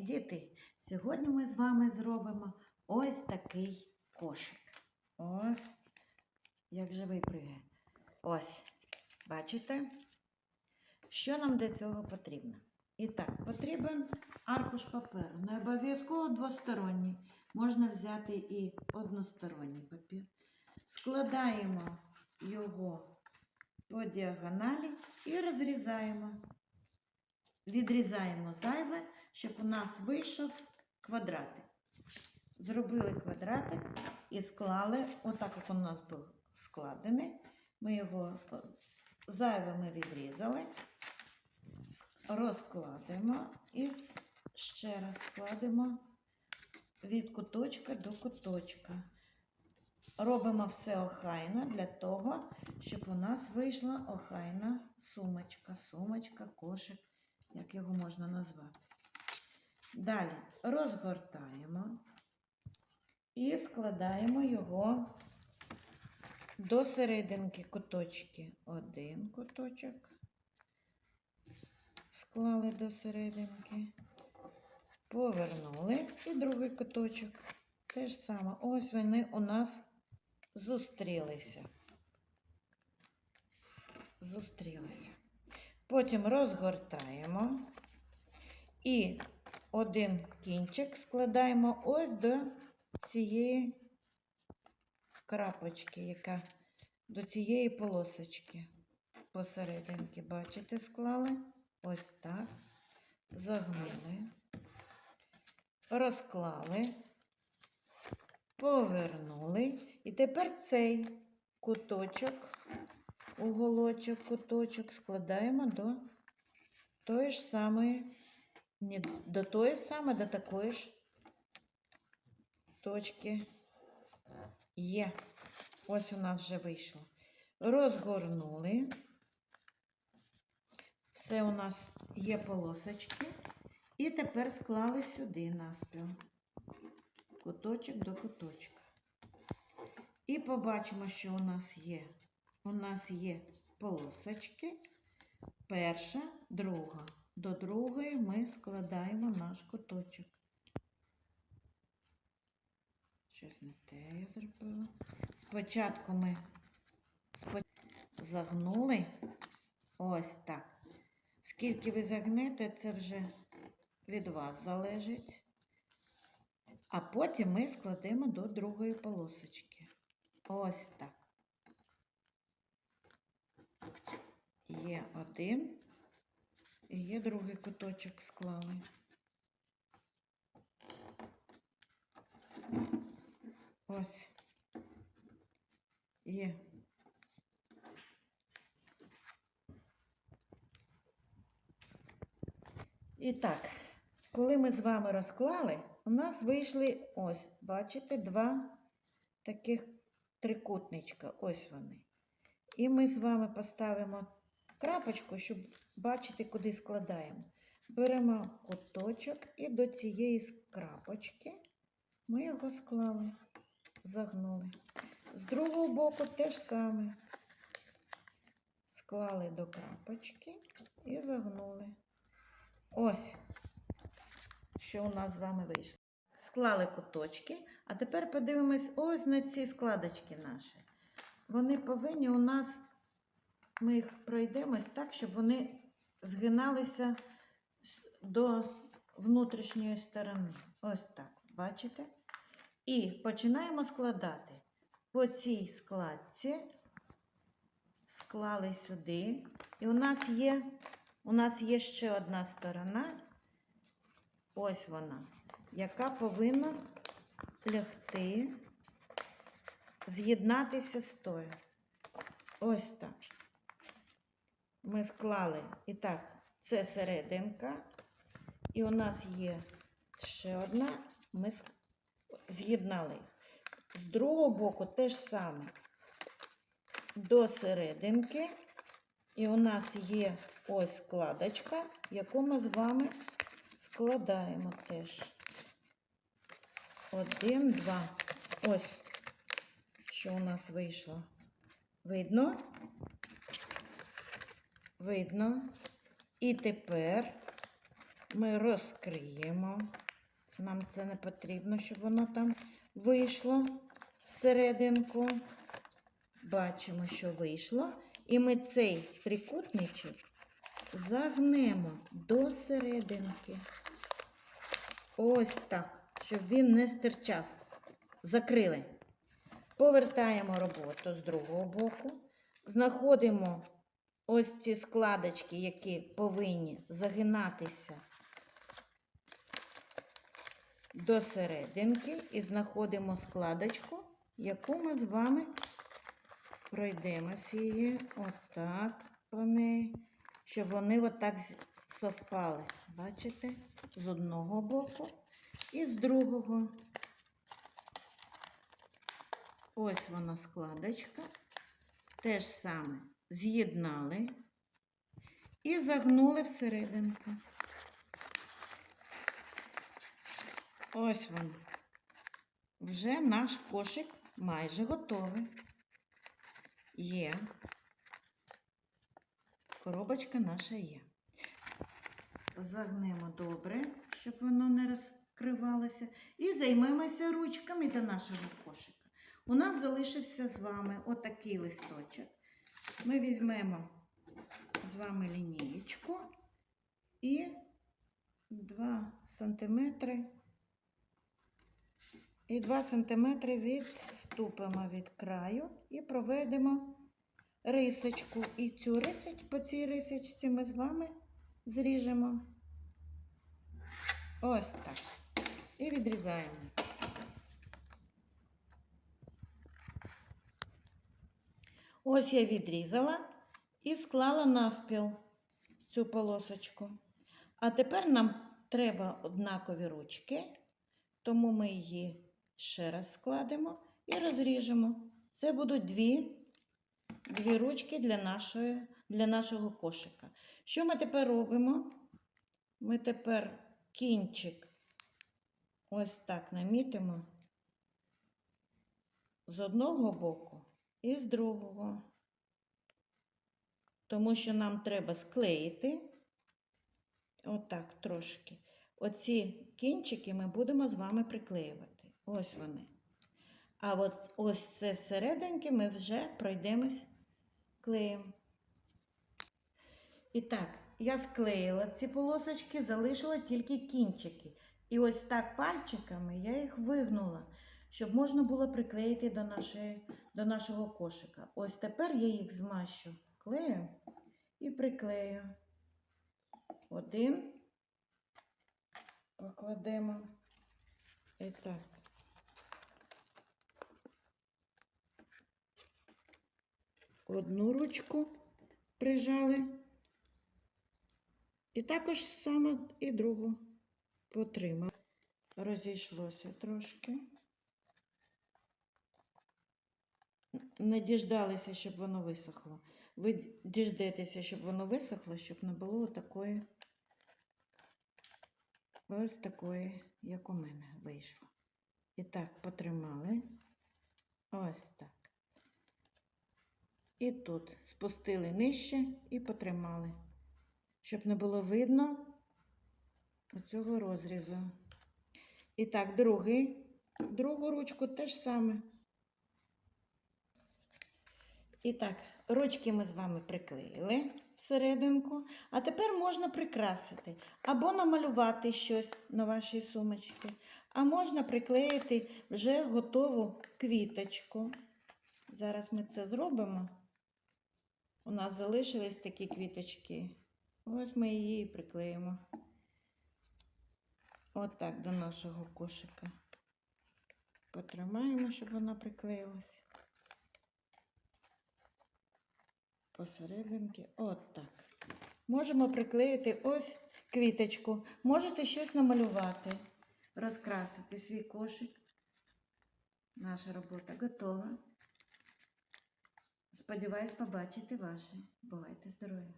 день, діти! Сьогодні ми з вами зробимо ось такий кошик. Ось, як же випригає. Ось, бачите? Що нам для цього потрібно? І так, потрібен аркуш паперу. Не обов'язково двосторонній. Можна взяти і односторонній папір. Складаємо його по діагоналі і розрізаємо. Відрізаємо зайве, щоб у нас вийшов квадратик. Зробили квадратик і склали, отак як у нас був складений. Ми його е, зайве ми відрізали, розкладемо і ще раз складемо від куточка до куточка. Робимо все охайно для того, щоб у нас вийшла охайна сумочка, сумочка, кошик, як його можна назвати. Далі розгортаємо і складаємо його до серединки куточки. Один куточок. Склали до серединки. Повернули і другий куточок. Те ж саме. Ось вони у нас зустрілися. Зустрілися. Потім розгортаємо і один кінчик складаємо ось до цієї крапочки, яка до цієї полосочки посерединки. Бачите, склали? Ось так. Загнули, розклали, повернули. І тепер цей куточок, уголочок, куточок складаємо до тої ж самої, не до тої самої, до такої ж точки є. Ось у нас вже вийшло. Розгорнули. Все у нас є полосочки. І тепер склали сюди навпіл. Куточок до куточка. І побачимо, що у нас є. У нас є полосочки. Перша, друга. До другої ми складаємо наш куточок. Щось не те я зробила. Спочатку ми загнули. Ось так. Скільки ви загнете, це вже від вас залежить. А потім ми складемо до другої полосочки. Ось так. Є один і є другий куточок склали. Ось. Є. І так, коли ми з вами розклали, у нас вийшли ось, бачите, два таких трикутничка. Ось вони. І ми з вами поставимо крапочку, щоб бачити, куди складаємо. Беремо куточок і до цієї крапочки ми його склали, загнули. З другого боку те ж саме. Склали до крапочки і загнули. Ось, що у нас з вами вийшло. Склали куточки, а тепер подивимось ось на ці складочки наші. Вони повинні у нас, ми їх пройдемось так, щоб вони згиналися до внутрішньої сторони. Ось так, бачите? І починаємо складати. По цій складці склали сюди. І у нас є, у нас є ще одна сторона. Ось вона, яка повинна лягти, з'єднатися з тою. Ось так. Ми склали. І так, це серединка. І у нас є ще одна. Ми з'єднали їх. З другого боку те ж саме. До серединки. І у нас є ось складочка, яку ми з вами складаємо теж. Один, два. Ось, що у нас вийшло. Видно? Видно. І тепер ми розкриємо. Нам це не потрібно, щоб воно там вийшло всерединку. Бачимо, що вийшло. І ми цей трикутничок загнемо до серединки. Ось так, щоб він не стирчав. Закрили. Повертаємо роботу з другого боку. Знаходимо ось ці складочки, які повинні загинатися до серединки і знаходимо складочку, яку ми з вами пройдемося її отак по неї, щоб вони отак совпали. Бачите? З одного боку і з другого. Ось вона складочка. Те ж саме з'єднали і загнули всерединку. Ось він. Вже наш кошик майже готовий. Є. Коробочка наша є. Загнемо добре, щоб воно не розкривалося. І займемося ручками до нашого кошика. У нас залишився з вами отакий листочок. Ми візьмемо з вами лінієчку і 2 сантиметри. І 2 сантиметри відступимо від краю і проведемо рисочку. І цю рисоч, по цій рисочці ми з вами зріжемо. Ось так. І відрізаємо. Ось я відрізала і склала навпіл цю полосочку. А тепер нам треба однакові ручки, тому ми її ще раз складемо і розріжемо. Це будуть дві, дві ручки для, нашої, для нашого кошика. Що ми тепер робимо? Ми тепер кінчик ось так намітимо з одного боку і з другого. Тому що нам треба склеїти отак трошки. Оці кінчики ми будемо з вами приклеювати. Ось вони. А от ось це всерединки ми вже пройдемось клеєм. І так, я склеїла ці полосочки, залишила тільки кінчики. І ось так пальчиками я їх вигнула, щоб можна було приклеїти до, нашої, до нашого кошика. Ось тепер я їх змащу клеєм і приклею. Один покладемо. І так. Одну ручку прижали. І також саме і другу потримали. Розійшлося трошки. Не діждалися, щоб воно висохло. Ви діждетеся, щоб воно висохло, щоб не було такої, ось такої, як у мене вийшло. І так, потримали. Ось так. І тут спустили нижче і потримали, щоб не було видно оцього розрізу. І так, другий, другу ручку теж саме. І так, ручки ми з вами приклеїли всерединку, а тепер можна прикрасити або намалювати щось на вашій сумочці, а можна приклеїти вже готову квіточку. Зараз ми це зробимо. У нас залишились такі квіточки. Ось ми її і приклеїмо. Отак до нашого кошика. Потримаємо, щоб вона приклеїлась. Посерединки. От так. Можемо приклеїти ось квіточку. Можете щось намалювати, розкрасити свій кошик. Наша робота готова. Сподіваюсь побачити ваші. Бувайте здорові!